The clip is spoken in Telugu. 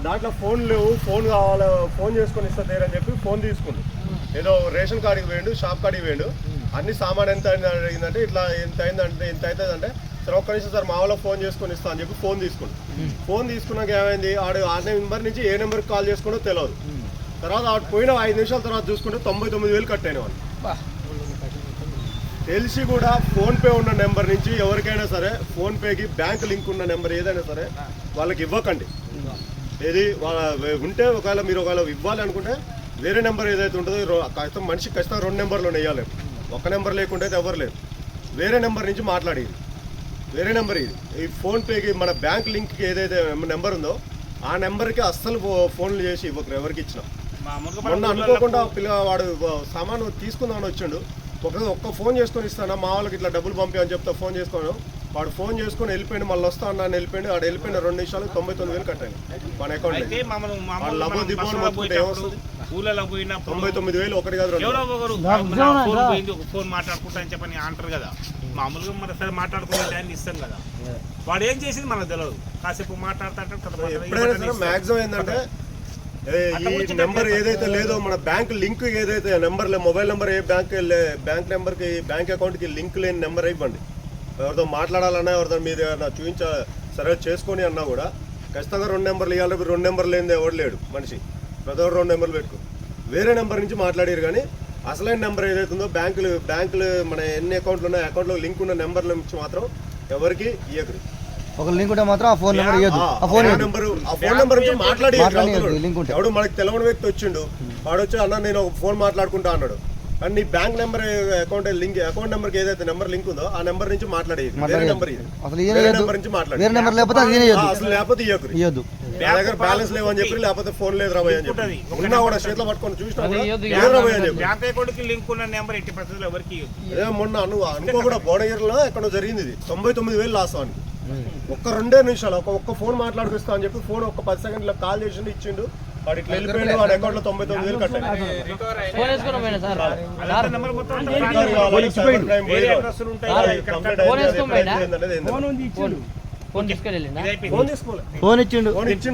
దాంట్లో ఫోన్ లేవు ఫోన్ కావాలి ఫోన్ చేసుకొని ఇస్తా తీరని చెప్పి ఫోన్ తీసుకుండు ఏదో రేషన్ కార్డుకి వేయండు షాప్ కాడికి వేయండు అన్ని సామాన్ ఎంత అయింది అడిగిందంటే ఇట్లా ఎంత అయిందంటే ఇంత అవుతుందంటే సరే ఒక్క నిమిషం సార్ మా వాళ్ళకి ఫోన్ చేసుకొని ఇస్తా అని చెప్పి ఫోన్ తీసుకుండు ఫోన్ తీసుకున్నాక ఏమైంది? ఆడు ఆ నెంబర్ నుంచి ఏ నెంబర్కి కాల్ చేసుకుంటో తెలియదు తర్వాత ఆడు పోయిన ఐదు నిమిషాల తర్వాత చూసుకుంటే తొంభై తొమ్మిది వేలు కట్ అయిన వాళ్ళు తెలిసి కూడా ఫోన్ పే ఉన్న నెంబర్ నుంచి ఎవరికైనా సరే ఫోన్ పేకి బ్యాంక్ లింక్ ఉన్న నెంబర్ ఏదైనా సరే వాళ్ళకి ఇవ్వకండి. ఏది? వాళ్ళ ఉంటే ఒకవేళ మీరు ఒకవేళ ఇవ్వాలి అనుకుంటే వేరే నెంబర్ ఏదైతే ఉంటుందో ఖచ్చితంగా మనిషి ఖచ్చితంగా రెండు నెంబర్లు వేయాలి ఒక నెంబర్ లేకుంటే అయితే ఎవరు లేరు. వేరే నెంబర్ నుంచి మాట్లాడేది వేరే నెంబర్ ఇది. ఈ ఫోన్ పేకి మన బ్యాంక్ లింక్కి ఏదైతే నెంబర్ ఉందో ఆ నెంబర్కి అస్సలు ఫోన్లు చేసి ఇవ్వకరు ఎవరికి ఇచ్చినా. మొన్న మన అనుకోకుండా పిల్ల వాడు సామాను తీసుకుందామని వచ్చిండు. ఒక ఒక్క ఫోన్ చేసుకొని ఇస్తాను? మా వాళ్ళకి ఇట్లా డబ్బులు పంపి అని చెప్తా ఫోన్ చేసుకోను. వాడు ఫోన్ చేసుకొని వెళ్ళిపోయింది మళ్ళీ వస్తా అన్నాను వెళ్ళిపోయింది వాడు వెళ్ళిపోయిన రెండు నిమిషాలు తొంభై తొమ్మిది వేలు కట్టాను మన అకౌంట్? ఊళ్ళలో తొంభై తొమ్మిది వేలు ఒకటి కాదు రెండు. ఎవరో ఒకరు ఫోన్ పోయింది ఒక ఫోన్ మాట్లాడుకుంటా అని చెప్పని అంటారు కదా. మామూలుగా మన సరే మాట్లాడుకునే టైం ఇస్తాం కదా. వాడు ఏం చేసింది మనకు తెలియదు కాసేపు మాట్లాడుతా ఎప్పుడైనా ఏంటంటే ఈ నెంబర్ ఏదైతే లేదో మన బ్యాంక్ లింక్ ఏదైతే నెంబర్ మొబైల్ నెంబర్ ఏ బ్యాంక్ బ్యాంక్ నెంబర్కి బ్యాంక్ అకౌంట్కి లింక్ లేని నెంబర్ ఇవ్వండి. ఎవరితో మాట్లాడాలన్నా ఎవరితో మీరు ఏదైనా చూపించ సరే చేసుకొని అన్నా కూడా ఖచ్చితంగా రెండు నెంబర్లు ఇవ్వాలి రెండు నెంబర్లు లేనిది ఎవడు లేడు మనిషి. ప్రతి ఒక్కరు రెండు నెంబర్లు పెట్టుకో. వేరే నెంబర్ నుంచి మాట్లాడారు కానీ అసలైన నెంబర్ ఏదైతే ఉందో బ్యాంకులు బ్యాంకులు మన ఎన్ని అకౌంట్లు ఉన్నాయో అకౌంట్లో లింక్ ఉన్న నెంబర్ల నుంచి మాత్రం ఎవరికి ఇవ్వకరు ఒక లింక్ ఉంటే మాత్రం ఆ ఫోన్ నెంబర్ ఇవ్వద్దు ఆ ఫోన్ నెంబర్ ఆ ఫోన్ నెంబర్ నుంచి మాట్లాడి మాట్లాడి లింక్ ఉంటే. ఎవడు మనకి తెలియని వ్యక్తి వచ్చిండు వాడు వచ్చి అన్న నేను ఒక ఫోన్ మాట్లాడుకుంటా అన్నాడు. కానీ నీ bank number account link account number ఏదైతే నెంబర్ లింక్ ఉందో ఆ నెంబర్ నుంచి మాట్లాడేది. వేరే మాట్లాడేది. నెంబర్ ఇది వేరే. నెంబర్ నుంచి మాట్లాడి వేరే నెంబర్ లేకపోతే అది అసలు లేకపోతే ఇవ్వకరు ఇవ్వద్దు నా దగ్గర బ్యాలెన్స్ లేవని చెప్పి లేకపోతే ఫోన్ లేదు రాబోయ్ అని చెప్పి. ఉన్నా కూడా చేతిలో పట్టుకొని చూసినా కూడా ఇవ్వద్దు, లేదు రాబోయ్ అని చెప్పి. బ్యాంక్ అకౌంట్కి లింక్ ఉన్న నెంబర్ ఎట్టి పరిస్థితుల్లో ఎవరికి ఇవ్వద్దు. అదే మొన్న అను అనుకో కూడా బోడగిరిలో ఎక్కడో జరిగింది ఇది. తొంభై తొమ్మిది వేలు లాస్ అని. ఒక్క రెండే నిమిషాలు ఒక ఒక్క ఫోన్ మాట్లాడుకొస్తా అని చెప్పి ఫోన్ ఒక పది సెకండ్లో కాల్ చేసిండు ఇచ్చిండు. వాడు ఇట్లా వెళ్ళిపోయిండు వాడి అకౌంట్లో తొంభై తొమ్మిది వేలు ఫోన్ ఇచ్చిండు. ఫోన్ ఇచ్చిండు.